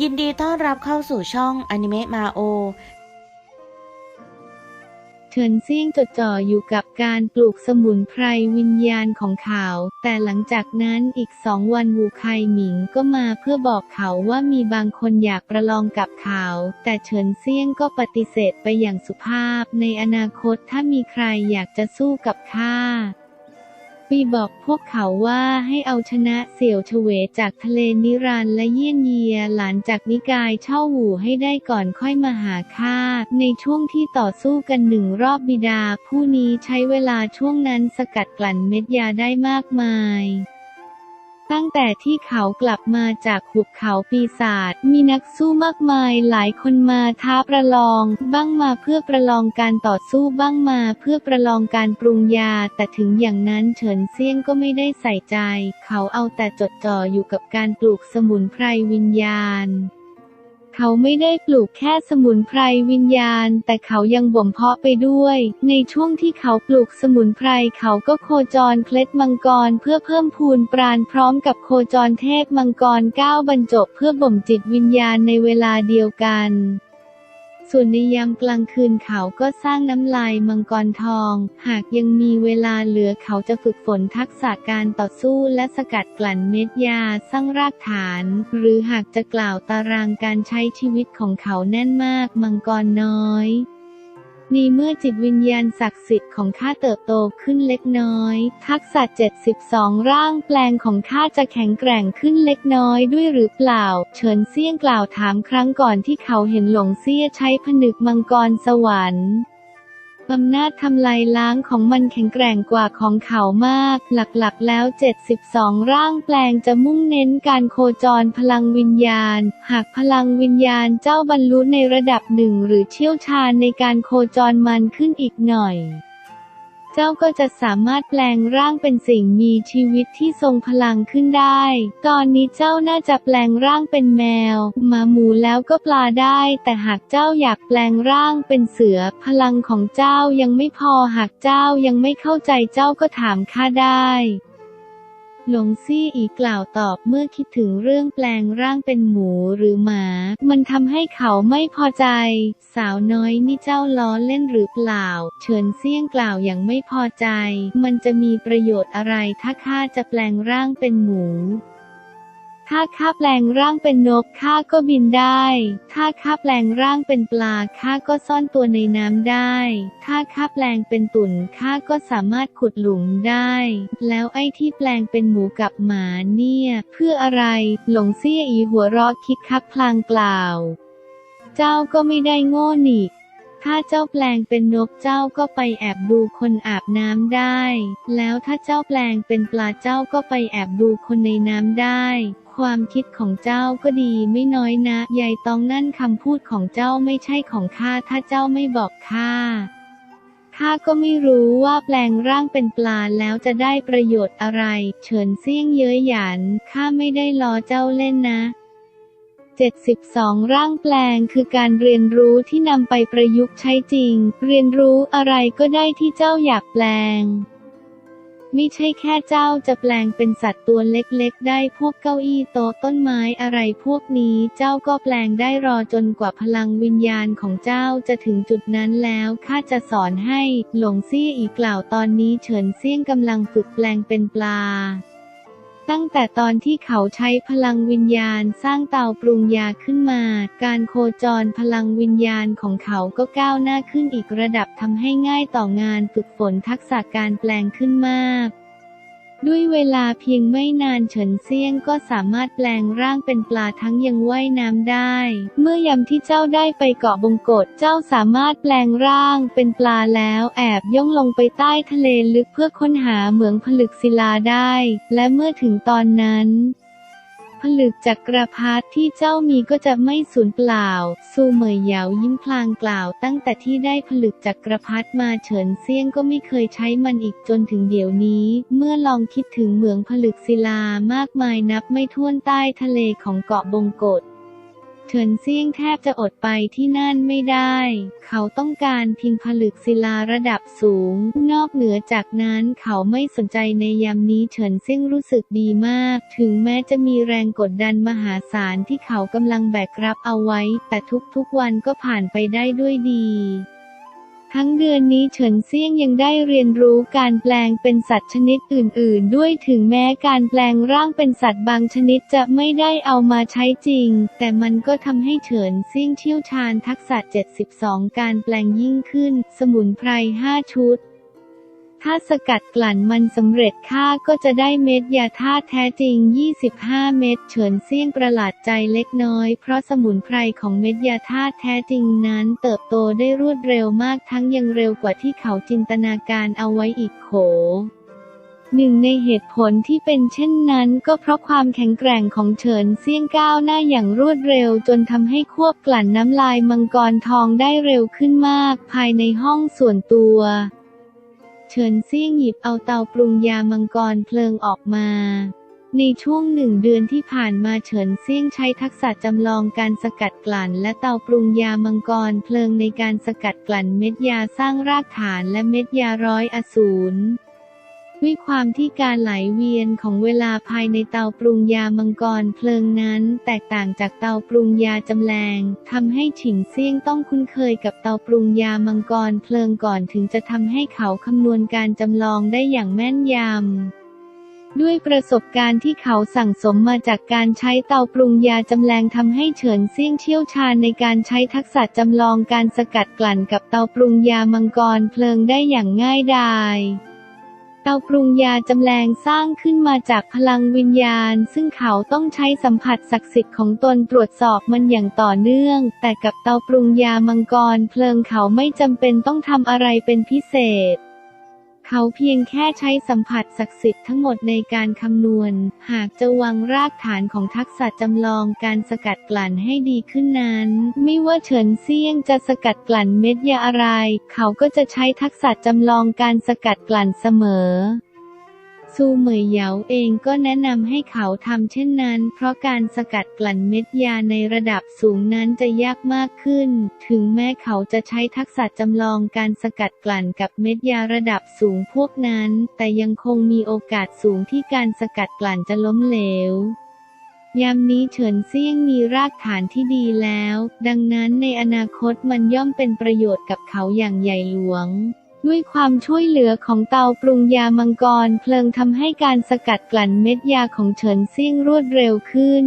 ยินดีต้อนรับเข้าสู่ช่องอนิเมะมาโอเฉินเซี่ยงจดจ่ออยู่กับการปลูกสมุนไพรวิญญาณของเขา แต่หลังจากนั้นอีกสองวันวูไคหมิงก็มาเพื่อบอกเขาว่ามีบางคนอยากประลองกับเขา แต่เฉินเซี่ยงก็ปฏิเสธไปอย่างสุภาพ ในอนาคตถ้ามีใครอยากจะสู้กับข้า ปีบอกพวกเขาว่าให้เอาชนะเสี่ยวเฉวจากทะเลนิรันและเยี่ยนเยียหลานจากนิกายเช่าหูให้ได้ก่อนค่อยมาหาข้าในช่วงที่ต่อสู้กันหนึ่งรอบบิดา ผู้นี้ใช้เวลาช่วงนั้นสกัดกลั่นเม็ดยาได้มากมาย ตั้งแต่ที่เขากลับมาจากหุบเขาปีศาจมีนักสู้มากมายหลายคนมาท้าประลอง บ้างมาเพื่อประลองการต่อสู้บ้างมาเพื่อประลองการปรุงยา แต่ถึงอย่างนั้นเฉินเซียงก็ไม่ได้ใส่ใจ เขาเอาแต่จดจ่ออยู่กับการปลูกสมุนไพรวิญญาณ เขาไม่ได้ปลูกแค่สมุนไพรวิญญาณ แต่เขายังบ่มเพาะไปด้วย ในช่วงที่เขาปลูกสมุนไพรเขาก็โคจรเคล็ดมังกร เพื่อเพิ่มพูนปราณพร้อมกับโคจรเทพมังกรเก้าบรรจบเพื่อบ่มจิตวิญญาณในเวลาเดียวกัน ส่วนในยามกลางคืนเขาก็สร้างน้ำลายมังกรทอง หากยังมีเวลาเหลือเขาจะฝึกฝนทักษะการต่อสู้และสกัดกลั่นเม็ดยาสร้างรากฐาน หรือหากจะกล่าวตารางการใช้ชีวิตของเขาแน่นมากมังกรน้อย ในเมื่อจิตวิญญาณศักดิ์สิทธิ์ของข้าเติบโตขึ้นเล็กน้อย ทักษะ 72 ร่างแปลงของข้าจะแข็งแกร่งขึ้นเล็กน้อยด้วยหรือเปล่า เฉินเซี่ยงกล่าวถามครั้งก่อนที่เขาเห็นหลงเซี่ยใช้ผนึกมังกรสวรรค์ อำนาจทำลายล้างของมันแข็งแกร่งกว่าของเขามาก หลักๆ แล้ว 72 ร่างแปลงจะมุ่งเน้นการโคจรพลังวิญญาณ หากพลังวิญญาณเจ้าบรรลุในระดับหนึ่งหรือเชี่ยวชาญในการโคจรมันขึ้นอีกหน่อย เจ้าก็จะสามารถแปลงร่างเป็นสิ่งมีชีวิตที่ทรงพลังขึ้นได้ ตอนนี้เจ้าน่าจะแปลงร่างเป็นแมวหมาหมูแล้วก็ปลาได้ แต่หากเจ้าอยากแปลงร่างเป็นเสือ พลังของเจ้ายังไม่พอหากเจ้ายังไม่เข้าใจเจ้าก็ถามข้าได้ หลงซี่อีกล่าวตอบเมื่อคิดถึงเรื่องแปลงร่างเป็นหมูหรือหมา มันทำให้เขาไม่พอใจ สาวน้อยนี่เจ้าล้อเล่นหรือเปล่า เฉินเซี่ยงกล่าวอย่างไม่พอใจ มันจะมีประโยชน์อะไรถ้าข้าจะแปลงร่างเป็นหมู ถ้าข้าแปลงร่างเป็นนกข้าก็บินได้ ถ้าข้าแปลงร่างเป็นปลาข้าก็ซ่อนตัวในน้ำได้ ถ้าข้าแปลงเป็นตุ่นข้าก็สามารถขุดหลุมได้ แล้วไอ้ที่แปลงเป็นหมูกับหมาเนี่ย เพื่ออะไร หลงเซี่ยอีหัวเราะคิกคักพลางกล่าว เจ้าก็ไม่ได้โง่หนี่ ถ้าเจ้าแปลงเป็นนกเจ้าก็ไปแอบดูคนอาบน้ำได้ แล้วถ้าเจ้าแปลงเป็นปลาเจ้าก็ไปแอบดูคนในน้ำได้ ความคิดของเจ้าก็ดีไม่น้อยนะยายตองนั่นคำพูดของเจ้าไม่ใช่ของข้าถ้าเจ้าไม่บอกข้าข้าก็ไม่รู้ว่าแปลงร่างเป็นปลาแล้วจะได้ประโยชน์อะไร เฉินเซี่ยงเย้ยหยันข้าไม่ได้ล้อเจ้าเล่นนะ 72 ร่างแปลงคือการเรียนรู้ที่นำไปประยุกต์ใช้จริง เรียนรู้อะไรก็ได้ที่เจ้าอยากแปลง ไม่ใช่แค่เจ้าจะแปลงเป็นสัตว์ตัวเล็กๆ ได้พวกเก้าอี้โต๊ะต้นไม้อะไรพวกนี้เจ้าก็แปลงได้รอจนกว่าพลังวิญญาณของเจ้าจะถึงจุดนั้นแล้วข้าจะสอนให้ หลงเซี่ยอีกล่าวตอนนี้เฉินเซี่ยงกำลังฝึกแปลงเป็นปลา ตั้งแต่ตอนที่เขาใช้พลังวิญญาณสร้างเตาปรุงยาขึ้นมา การโคจรพลังวิญญาณของเขาก็ก้าวหน้าขึ้นอีกระดับทำให้ง่ายต่องานฝึกฝนทักษะการแปลงขึ้นมาก ด้วยเวลาเพียงไม่นานเฉินเซียงก็สามารถแปลงร่างเป็นปลาทั้งยังว่ายน้ำได้ เมื่อยามที่เจ้าได้ไปเกาะบงกฎเจ้าสามารถแปลงร่างเป็นปลาแล้วแอบย่องลงไปใต้ทะเลลึกเพื่อค้นหาเหมืองผลึกศิลาได้ และเมื่อถึงตอนนั้น ลึกจักรพรรดิที่เจ้ามีก็จะไม่สูญเปล่า ซูเหมยเหยายิ้มพลางกล่าว ตั้งแต่ที่ได้ผลึกจักรพรรดิมาเฉินเซียงก็ไม่เคยใช้มันอีกจนถึงเดี๋ยวนี้ เมื่อลองคิดถึงเหมืองผลึกศิลามากมายนับไม่ถ้วนใต้ทะเลของเกาะบงกฎ เฉินเซี่ยงแทบจะอดไปที่นั่นไม่ได้ เขาต้องการพิงผลึกศิลาระดับสูง นอกเหนือจากนั้นเขาไม่สนใจในยามนี้เฉินเซี่ยงรู้สึกดีมาก ถึงแม้จะมีแรงกดดันมหาศาลที่เขากำลังแบกรับเอาไว้ แต่ทุกๆวันก็ผ่านไปได้ด้วยดี ทั้งเดือนนี้เฉินเซี่ยงยังได้เรียนรู้การแปลงเป็นสัตว์ชนิดอื่น ๆ ด้วยถึงแม้การแปลงร่างเป็นสัตว์บางชนิดจะไม่ได้เอามาใช้จริง แต่มันก็ทำให้เฉินเซี่ยงเชี่ยวชาญทักษะ 72 การแปลงยิ่งขึ้น สมุนไพร 5 ชุด ถ้าสกัดกลั่นมันสำเร็จค่าก็จะได้เม็ดยาธาตุแท้จริง 25 เม็ดเฉินเซี่ยงประหลาดใจเล็กน้อย เพราะสมุนไพรของเม็ดยาธาตุแท้จริงนั้น เติบโตได้รวดเร็วมากทั้งยังเร็วกว่าที่เขาจินตนาการเอาไว้อีกโขหนึ่งในเหตุผลที่เป็นเช่นนั้นก็เพราะความแข็งแกร่งของเฉินเซี่ยงก้าวหน้าอย่างรวดเร็วจนทำให้ควบกลั่นน้ำลายมังกรทองได้เร็วขึ้นมาก ภายในห้องส่วนตัว เฉินเซี่ยงหยิบเอาเตาปรุงยามังกรเพลิงออกมา ในช่วงหนึ่งเดือนที่ผ่านมาเฉินเซี่ยงใช้ทักษะจำลองการสกัดกลั่น และเตาปรุงยามังกรเพลิงในการสกัดกลั่นเม็ดยาสร้างรากฐานและเม็ดยาร้อยอสูร ด้วยความที่การไหลเวียนของเวลาภายในเตาปรุงยามังกรเพลิงนั้น แตกต่างจากเตาปรุงยาจำแรงทำให้ฉิงเซี่ยงต้องคุ้นเคยกับเตาปรุงยามังกรเพลิงก่อนถึงจะทำให้เขาคำนวณการจำลองได้อย่างแม่นยำด้วยประสบการณ์ที่เขาสั่งสมมาจากการใช้เตาปรุงยาจำแรงทำให้เฉินเซี่ยงเชี่ยวชาญในการใช้ทักษะจำลองการสกัดกลั่นกับเตาปรุงยามังกรเพลิงได้อย่างง่ายดาย เตาปรุงยาจำแรงสร้างขึ้นมาจากพลังวิญญาณ ซึ่งเขาต้องใช้สัมผัสศักดิ์สิทธิ์ของตนตรวจสอบมันอย่างต่อเนื่อง แต่กับเตาปรุงยามังกรเพลิงเขาไม่จำเป็นต้องทำอะไรเป็นพิเศษ เขาเพียงแค่ใช้สัมผัสศักดิ์สิทธิ์ทั้งหมดในการคำนวณ หากจะวางรากฐานของทักษะจำลองการสกัดกลั่นให้ดีขึ้นนั้น ไม่ว่าเฉินเซี่ยงจะสกัดกลั่นเม็ดยาอะไร เขาก็จะใช้ทักษะจำลองการสกัดกลั่นเสมอ ซูเหมยเหยาเองก็แนะนำให้เขาทำเช่นนั้น เพราะการสกัดกลั่นเม็ดยาในระดับสูงนั้นจะยากมากขึ้น ถึงแม้เขาจะใช้ทักษะจำลองการสกัดกลั่นกับเม็ดยาระดับสูงพวกนั้น แต่ยังคงมีโอกาสสูงที่การสกัดกลั่นจะล้มเหลวยามนี้เฉินเซี่ยงมีรากฐานที่ดีแล้ว ดังนั้นในอนาคตมันย่อมเป็นประโยชน์กับเขาอย่างใหญ่หลวง ด้วยความช่วยเหลือของเตาปรุงยามังกร เพลิงทำให้การสกัดกลั่นเม็ดยาของเฉินเซี่ยงรวดเร็วขึ้น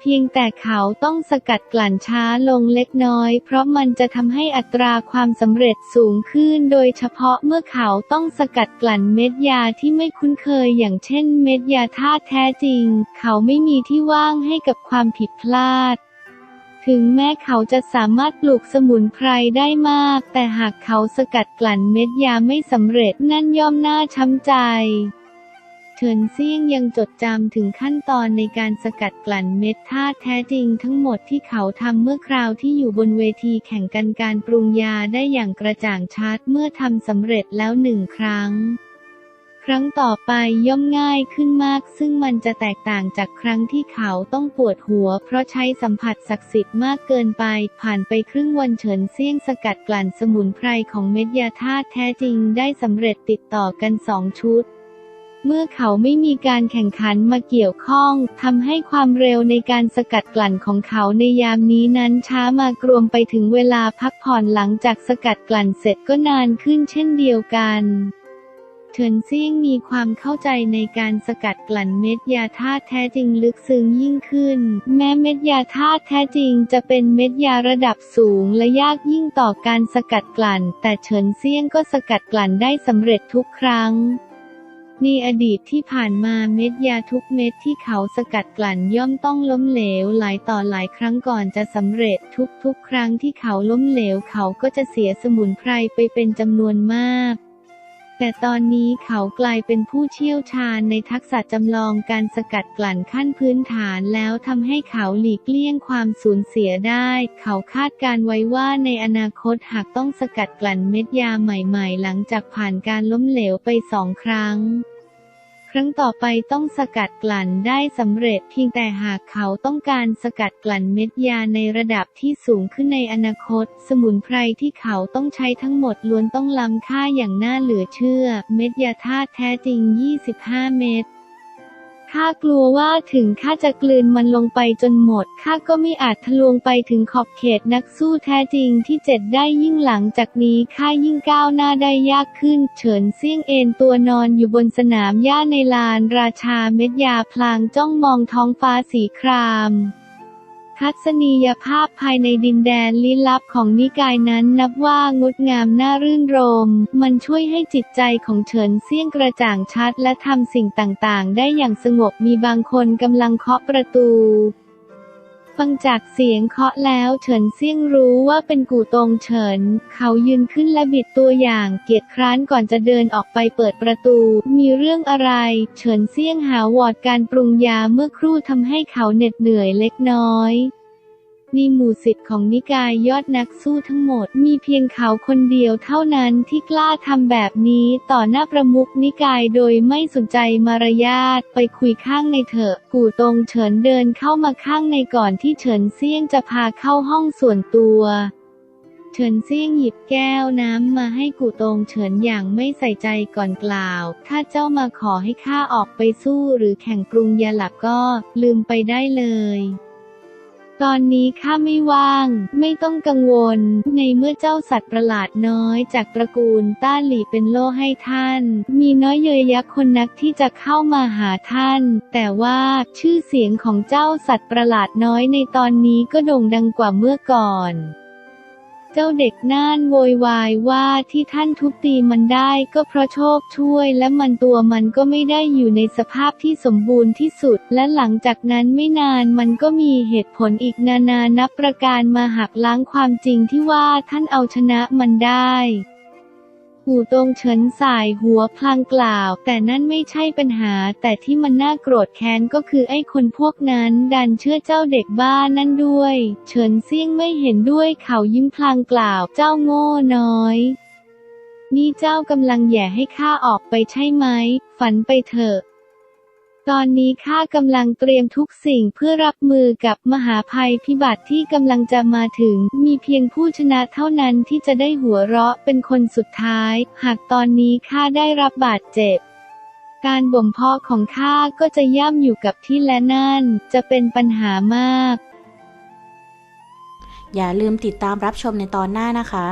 เพียงแต่เขาต้องสกัดกลั่นช้าลงเล็กน้อย เพราะมันจะทำให้อัตราความสำเร็จสูงขึ้น โดยเฉพาะเมื่อเขาต้องสกัดกลั่นเม็ดยาที่ไม่คุ้นเคยอย่างเช่นเม็ดยาธาตุแท้จริง เขาไม่มีที่ว่างให้กับความผิดพลาด ถึงแม้เขาจะสามารถปลูกสมุนไพรได้มาก แต่หากเขาสกัดกลั่นเม็ดยาไม่สำเร็จนั่นย่อมน่าช้ำใจเฉินเซี่ยงยังจดจำถึงขั้นตอนในการสกัดกลั่นเม็ดธาตุแท้จริงทั้งหมดที่เขาทำเมื่อคราวที่อยู่บนเวทีแข่งกันการปรุงยาได้อย่างกระจ่างชัดเมื่อทำสำเร็จแล้วหนึ่งครั้ง ครั้งต่อไปย่อมง่ายขึ้นมาก ซึ่งมันจะแตกต่างจากครั้งที่เขาต้องปวดหัว เพราะใช้สัมผัสศักดิ์สิทธิ์มากเกินไป ผ่านไปครึ่งวันเฉินเซี่ยงสกัดกลั่นสมุนไพรของเม็ดยาธาตุแท้จริงได้สำเร็จติดต่อกันสองชุดเมื่อเขาไม่มีการแข่งขันมาเกี่ยวข้องทำให้ความเร็วในการสกัดกลั่นของเขาในยามนี้นั้นช้ามากรวมไปถึงเวลาพักผ่อนหลังจากสกัดกลั่นเสร็จก็นานขึ้นเช่นเดียวกัน เฉินเซี่ยงมีความเข้าใจในการสกัดกลั่นเม็ดยาธาตุแท้จริงลึกซึ้งยิ่งขึ้น แม้เม็ดยาธาตุแท้จริงจะเป็นเม็ดยาระดับสูงและยากยิ่งต่อการสกัดกลั่น แต่เฉินเซี่ยงก็สกัดกลั่นได้สำเร็จทุกครั้งในอดีตที่ผ่านมาเม็ดยาทุกเม็ดที่เขาสกัดกลั่นย่อมต้องล้มเหลวหลายต่อหลายครั้งก่อนจะสำเร็จทุกๆ ครั้งที่เขาล้มเหลวเขาก็จะเสียสมุนไพรไปเป็นจำนวนมาก แต่ตอนนี้เขากลายเป็นผู้เชี่ยวชาญในทักษะจำลองการสกัดกลั่นขั้นพื้นฐานแล้วทำให้เขาหลีกเลี่ยงความสูญเสียได้ เขาคาดการไว้ว่าในอนาคตหากต้องสกัดกลั่นเม็ดยาใหม่ ๆ หลังจากผ่านการล้มเหลวไปสองครั้ง ครั้งต่อไปต้องสกัดกลั่นได้สำเร็จเพียงแต่หากเขาต้องการสกัดกลั่นเม็ดยาในระดับที่สูงขึ้นในอนาคต สมุนไพรที่เขาต้องใช้ทั้งหมดล้วนต้องล้ำค่าอย่างน่าเหลือเชื่อ เม็ดยาธาตุแท้จริง 25 เม็ด ข้ากลัวว่าถึงข้าจะกลืนมันลงไปจนหมดข้าก็ไม่อาจทะลวงไปถึงขอบเขตนักสู้แท้จริงที่เจ็ดได้ยิ่งหลังจากนี้ข้ายิ่งก้าวหน้าได้ยากขึ้น เฉินเซี่ยงเอนตัวนอนอยู่บนสนามหญ้าในลานราชาเม็ดยาพลางจ้องมองท้องฟ้าสีคราม ทัศนียภาพภายในดินแดนลี้ลับของนิกายนั้นนับว่างดงามน่ารื่นรม มันช่วยให้จิตใจของเฉินเซี่ยงกระจ่างชัดและทำสิ่งต่างๆ ได้อย่างสงบมีบางคนกำลังเคาะประตู ฟังจากเสียงเคาะแล้วเฉินเซี่ยงรู้ว่าเป็นกู่ตงเฉิน เขายืนขึ้นและบิดตัวอย่างเกียจคร้านก่อนจะเดินออกไปเปิดประตู มีเรื่องอะไร เฉินเซี่ยงหาวอดการปรุงยาเมื่อครู่ทำให้เขาเหน็ดเหนื่อยเล็กน้อย ในหมู่สิทธิ์ของนิกายยอดนักสู้ทั้งหมด มีเพียงเขาคนเดียวเท่านั้นที่กล้าทำแบบนี้ต่อหน้าประมุขนิกายโดยไม่สนใจมารยาทไปคุยข้างในเถอะกู่ตงเฉินเดินเข้ามาข้างในก่อนที่เฉินเซี่ยงจะพาเข้าห้องส่วนตัวเฉินเซี่ยงหยิบแก้วน้ำมาให้กู่ตงเฉินอย่างไม่ใส่ใจก่อนกล่าว ถ้าเจ้ามาขอให้ข้าออกไปสู้หรือแข่งปรุงยาหลับก็ลืมไปได้เลย ตอนนี้ข้าไม่ว่าง ไม่ต้องกังวล ในเมื่อเจ้าสัตว์ประหลาดน้อยจากตระกูลต้าหลี่เป็นโล่ให้ท่าน มีน้อยเยยยักษ์คนนักที่จะเข้ามาหาท่าน แต่ว่าชื่อเสียงของเจ้าสัตว์ประหลาดน้อยในตอนนี้ก็โด่งดังกว่าเมื่อก่อน เจ้าเด็กน่านโวยวายว่าที่ท่านทุบตีมันได้ก็เพราะโชคช่วยและมันตัวมันก็ไม่ได้อยู่ในสภาพที่สมบูรณ์ที่สุด และหลังจากนั้นไม่นานมันก็มีเหตุผลอีกนานานับประการมาหักล้างความจริงที่ว่าท่านเอาชนะมันได้ หูตรงเฉินสายหัวพลางกล่าว แต่นั่นไม่ใช่ปัญหา แต่ที่มันน่าโกรธแค้นก็คือไอ้คนพวกนั้นดันเชื่อเจ้าเด็กบ้านั่นด้วย เฉินเซี่ยงไม่เห็นด้วยเขายิ้มพลางกล่าวเจ้าโง่น้อยนี่เจ้ากำลังแย่ให้ข้าออกไปใช่ไหม ฝันไปเถอะ ตอนนี้ข้ากำลังเตรียมทุกสิ่งเพื่อรับมือกับมหาภัยพิบัติที่กำลังจะมาถึง มีเพียงผู้ชนะเท่านั้นที่จะได้หัวเราะเป็นคนสุดท้าย หากตอนนี้ข้าได้รับบาดเจ็บการบ่มเพาะของข้าก็จะย่ำอยู่กับที่และนั่น จะเป็นปัญหามาก อย่าลืมติดตามรับชมในตอนหน้านะคะ